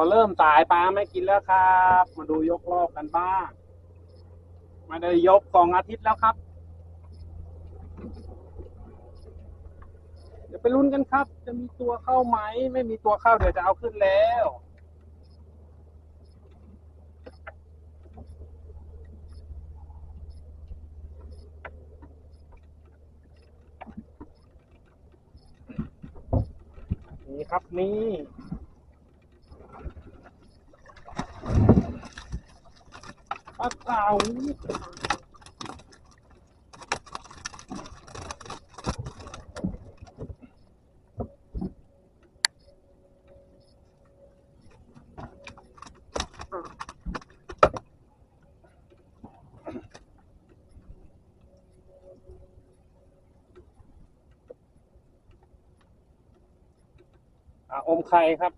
อเริ่มสายปลาไม่กินแล้วครับ มาดูยกรอบกันบ้างม่ได้ยกสองอาทิตย์แล้วครับ เดี๋ยวไปลุ้นกันครับ จะมีตัวเข้าไหม ไม่มีตัวเข้าเดี๋ยวจะเอาขึ้นแล้วนี่ครับนี่ ปลาเก๋าอะอมไข่ครับ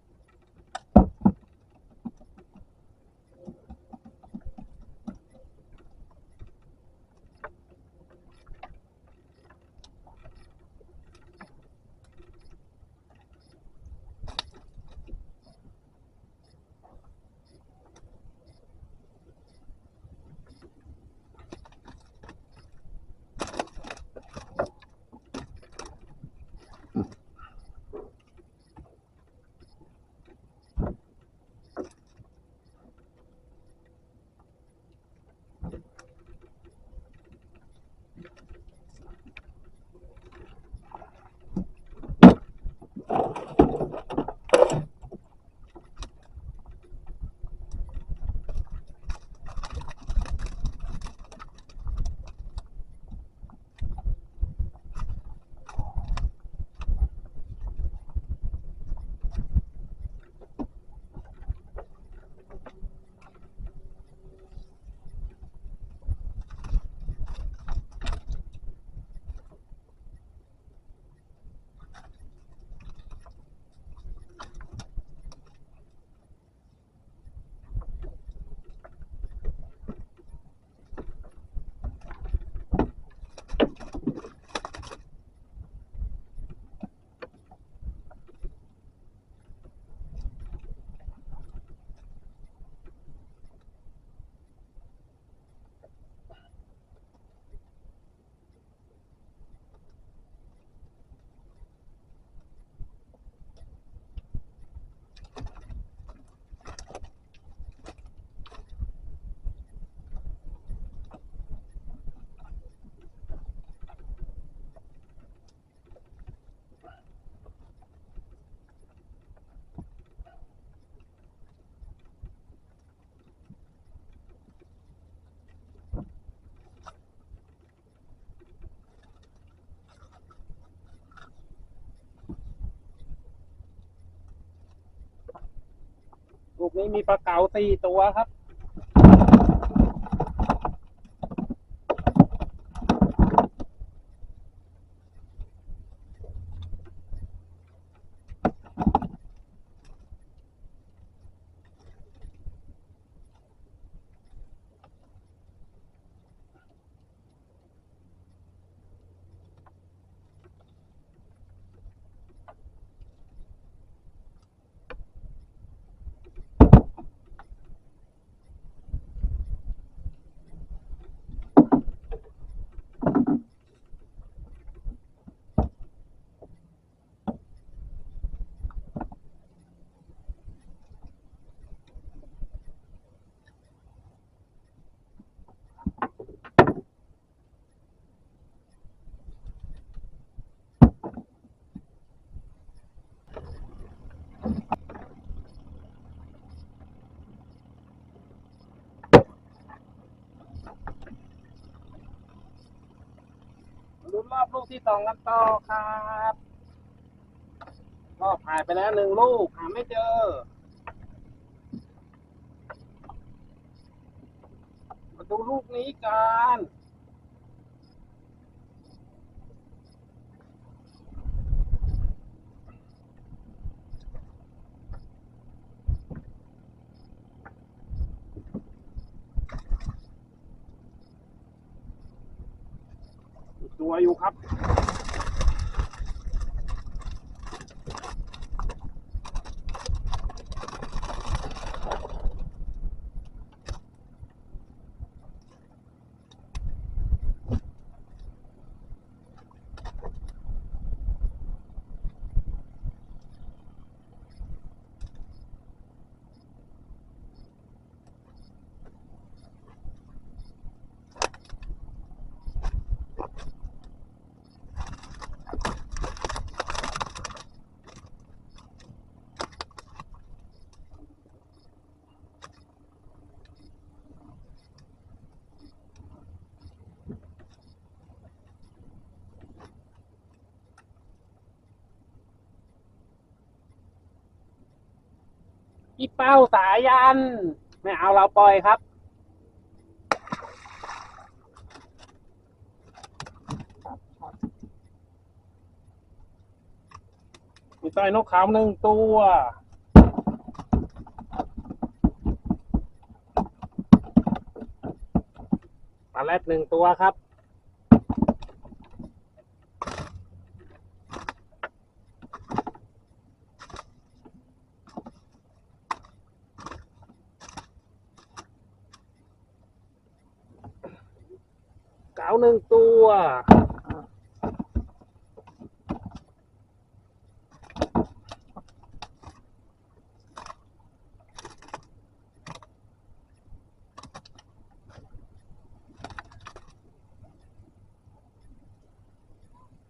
กนี้มีปลาเก๋าสี่ตัวครับ มอบลูกที่สองกันต่อครับรอบหายไปแล้วหนึ่งลูกหาไม่เจอ มาดูลูกนี้กัน ตัวอยู่ครับ อีเป้าสายัน ไม่เอาเราปล่อยครับ มีต้อยนกขาวหนึ่งตัวปลาแรดหนึ่งตัวครับ หนึ่งตัว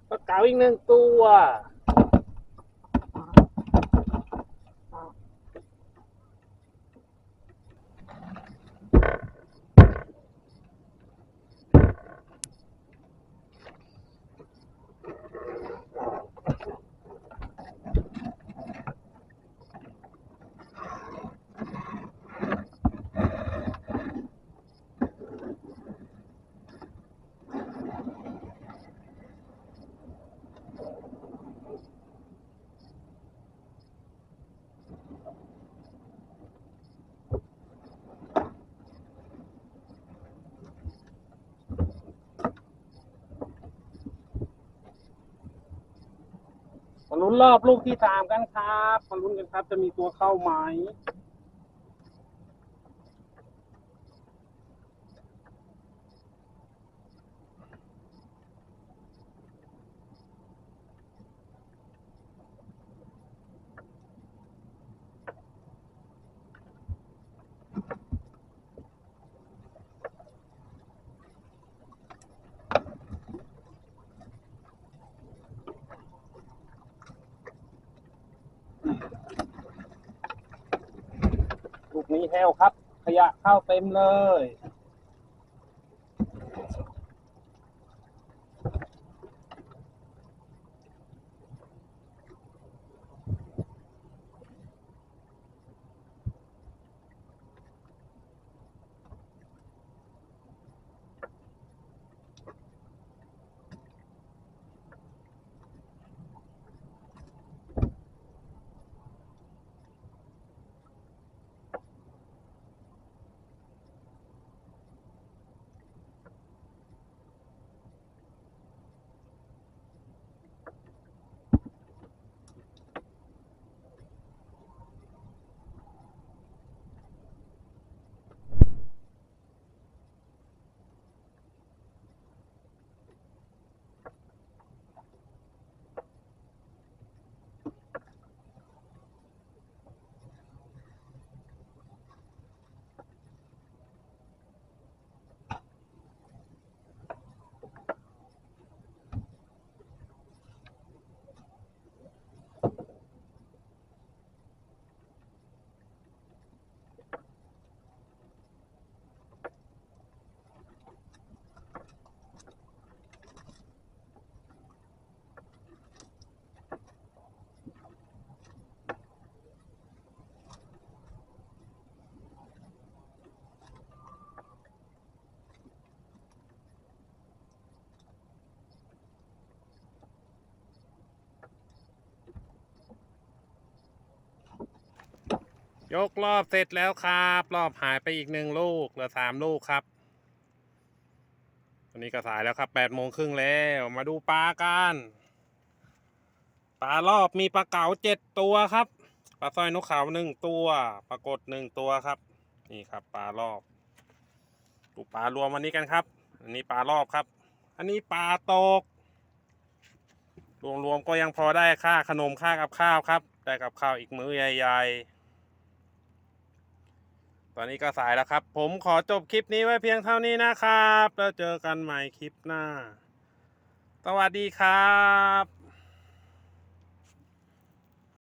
ปลาเก๋าอีกหนึ่งตัว นรอบลูกที่สามกันครับมาลุ้นกันครับ จะมีตัวเข้าไหม แห้วครับ ขยะเข้าเต็มเลย ยกรอบเสร็จแล้วครับ รอบหายไปอีกหนึ่งลูกเหลือสามลูกครับตอนนี้ก็สายแล้วครับแปดโมงครึ่งแล้ว มาดูปลากันปลารอบมีปลาเก๋าเจ็ดตัวครับปลาสร้อยนกขาวหนึ่งตัวปลากดหนึ่งตัวครับ นี่ครับปลารอบดูปลารวมวันนี้กันครับ อันนี้ปลารอบครับ อันนี้ปลาตกรวมๆก็ยังพอได้ค่าขนมค่ากับข้าวครับ ได้กับข้าวอีกมื้อใหญ่ ๆ ตอนนี้ก็สายแล้วครับ ผมขอจบคลิปนี้ไว้เพียงเท่านี้นะครับ แล้วเจอกันใหม่คลิปหน้า สวัสดีครับ